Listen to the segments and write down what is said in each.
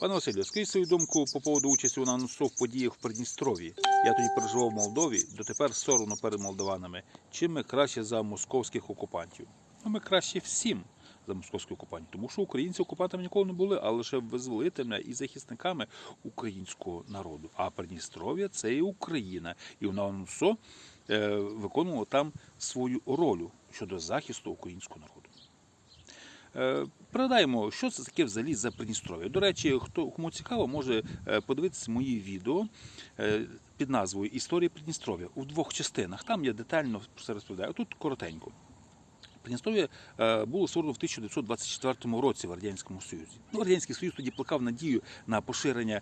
Пане Василю, скажіть свою думку по поводу участі у НАНСО в подіях в Придністров'ї. Я тоді переживав в Молдові, дотепер соромно перед молдаванами. Чим ми краще за московських окупантів? Ну, ми краще всім за московських окупантів, тому що українці окупантами ніколи не були, а лише визволителями і захисниками українського народу. А Придністров'я це і Україна. І НАНСО е, виконувало там свою роль щодо захисту українського народу. Е, Пригадаємо, що це таке взагалі за Придністров'я. До речі, хто кому цікаво, може е, подивитися мої відео е, під назвою Історія Придністров'я у двох частинах. Там я детально про це розповідаю. Тут коротенько. Придністров'я було створено в 1924 році в Радянському Союзі. Ну, Радянський Союз тоді плекав надію на поширення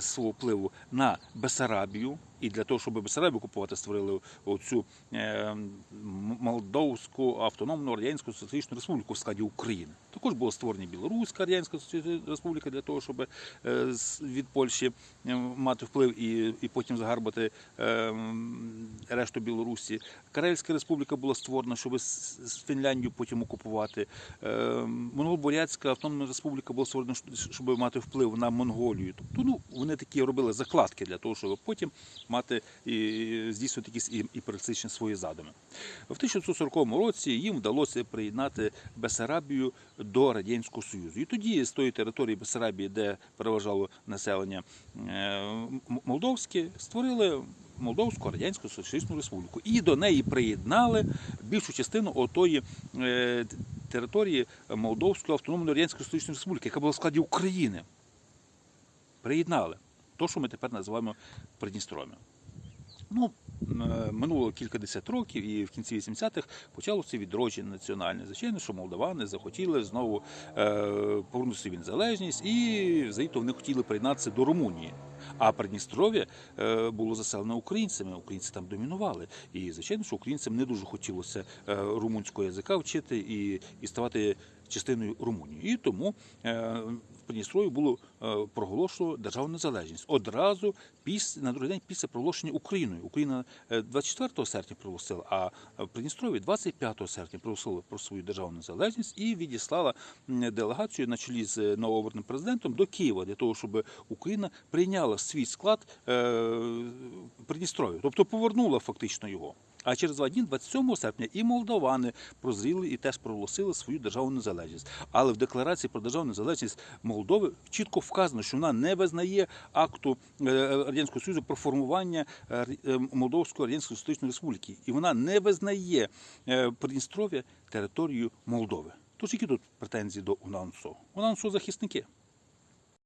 свого впливу на Бесарабію. І для того, щоб Бесарабію купувати, створили оцю е, Молдовську автономну радянську соціалістичну республіку в складі України. Також була створена Білоруська радянська республіка для того, щоб е, від Польщі е, мати вплив і, і потім загарбати решту Білорусі. Карельська республіка була створена, щоб Фінляндію потім окупувати. Монголо-Бурятська автономна республіка була створена, щоб мати вплив на Монголію. Тобто, ну вони такі робили закладки для того, щоб потім мати і здійснювати якісь і, практичні свої задуми. В 1940 році їм вдалося приєднати Бесарабію до Радянського Союзу. І тоді з тої території Бесарабії, де переважало населення е, молдовське, створили Молдовську Радянську Соціалістичну Республіку. І до неї приєднали більшу частину отої е, території Молдовської автономної Радянської Соціалістичної Республіки, яка була в складі України. Приєднали. То, що ми тепер називаємо Придністров'ям. Ну, е, минуло кілька десят років, і в кінці 80-х почалося відродження національне. Звичайно, що молдавани захотіли знову е, повернути собі незалежність, і взагалі вони хотіли приєднатися до Румунії. А Придністров'я е, було заселено українцями. Українці там домінували. І звичайно, що українцям не дуже хотілося румунського язика вчити і, і ставати частиною Румунії. І тому е, було е, проголошено державну незалежність одразу після на другий день після проголошення Україною. Україна е, 24 серпня проголосила, а в Придністров'ї 25 серпня проголосила про свою державну незалежність і відіслала делегацію на чолі з новообраним президентом до Києва для того, щоб Україна прийняла свій склад е, Придністров'я, тобто повернула фактично його. А через два дні, 27 серпня, і молдовани прозріли і теж проголосили свою державну незалежність. Але в декларації про державну незалежність Молдови чітко вказано, що вона не визнає акту е, радянського союзу про формування е, е, Молдовської радянської соціалістичної республіки, і вона не визнає е, Придністров'я територією Молдови. Тож які тут претензії до УНАНСО? УНАНСО захисники.